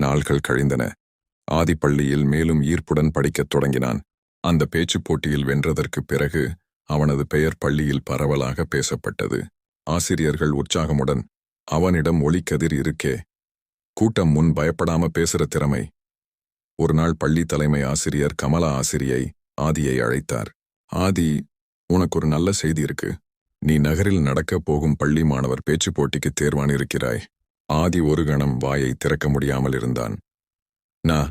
நாள்கள் கழிந்தன. ஆதிப்பள்ளியில் மேலும் ஈர்ப்புடன் படிக்கத் தொடங்கினான். அந்த பேச்சுப் போட்டியில் வென்றதற்குப் பிறகு அவனது பெயர் பள்ளியில் பரவலாக பேசப்பட்டது. ஆசிரியர்கள் உற்சாகமுடன் அவனிடம் ஒளிக்கதிர் இருக்கே. கூட்டம் முன் பயப்படாம பேசுற திறமை. ஒரு நாள் பள்ளி தலைமை ஆசிரியர் கமலா ஆசிரியை ஆதியை அழைத்தார். ஆதி உனக்கு ஒரு நல்ல செய்தி இருக்கு. நீ நகரில் நடக்கப் போகும் பள்ளி மாணவர் பேச்சுப் போட்டிக்கு தேர்வானிருக்கிறாய். ஆதி ஒரு கணம் வாயை திறக்க முடியாமல் இருந்தான். நா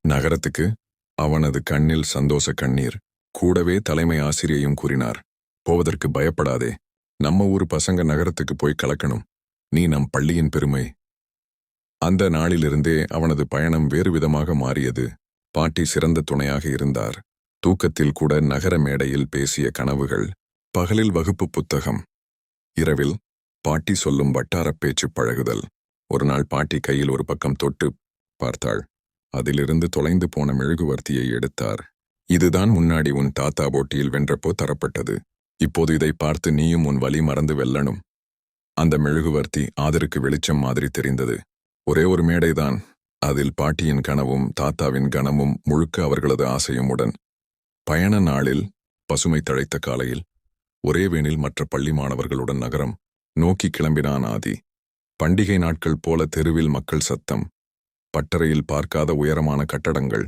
நகரத்துக்கு அவனது கண்ணில் சந்தோஷ கண்ணீர். கூடவே தலைமை ஆசிரியையும் கூறினார். போவதற்கு பயப்படாதே. நம்ம ஊர் பசங்க நகரத்துக்கு போய் கலக்கணும். நீ நம் பள்ளியின் பெருமை. அந்த நாளிலிருந்தே அவனது பயணம் வேறு விதமாக மாறியது. பாட்டி சிறந்த துணையாக இருந்தார். தூக்கத்தில் கூட நகர மேடையில் பேசிய கனவுகள். பகலில் வகுப்பு புத்தகம். இரவில் பாட்டி சொல்லும் வட்டாரப் பேச்சு பழகுதல். ஒரு நாள் பாட்டி கையில் ஒரு பக்கம் தொட்டு பார்த்தாள். அதிலிருந்து தொலைந்து போன மெழுகுவர்த்தியை எடுத்தார். இதுதான் முன்னாடி உன் தாத்தா போட்டியில் வென்றப்போ தரப்பட்டது. இப்போது இதை பார்த்து நீயும் உன் வழி மறந்து வெல்லணும். அந்த மெழுகுவர்த்தி ஆதருக்கு வெளிச்சம் மாதிரி தெரிந்தது. ஒரே ஒரு மேடைதான். அதில் பாட்டியின் கனவும் தாத்தாவின் கனமும் முழுக்க அவர்களது ஆசையும் உடன். பயண நாளில் பசுமை தழைத்த காலையில் ஒரே வேனில் மற்ற பள்ளி மாணவர்களுடன் நகரம் நோக்கி கிளம்பினான் ஆதி. பண்டிகை நாட்கள் போல தெருவில் மக்கள் சத்தம் பட்டறையில் பார்க்காத உயரமான கட்டடங்கள்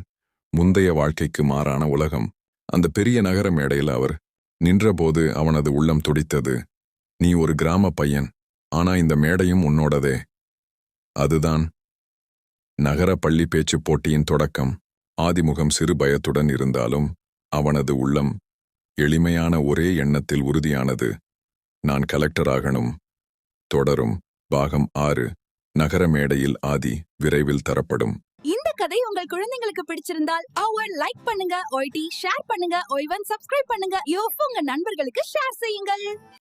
முந்தைய வாழ்க்கைக்கு மாறான உலகம். அந்த பெரிய நகர மேடையில் அவர் நின்றபோது அவனது உள்ளம் துடித்தது. நீ ஒரு கிராம பையன் ஆனா இந்த மேடையும் உன்னோடதே. அதுதான் நகர பள்ளி பேச்சுப் போட்டியின் தொடக்கம் ஆதிமுகம் சிறு பயத்துடன் இருந்தாலும் அவனது உள்ளம் எளிமையான ஒரே எண்ணத்தில் உறுதியானது. நான் கலெக்டர் ஆகணும். தொடரும். பாகம் ஆறு. நகர மேடையில் ஆதி விரைவில் தரப்படும். இந்த கதை உங்கள் குழந்தைங்களுக்கு பிடிச்சிருந்தால் அவர் லைக் பண்ணுங்க ஒய்டி ஷேர் பண்ணுங்க ஒய்வன் சப்ஸ்கிரைப் பண்ணுங்க யோ உங்க நண்பர்களுக்கு ஷேர் செய்யுங்கள்.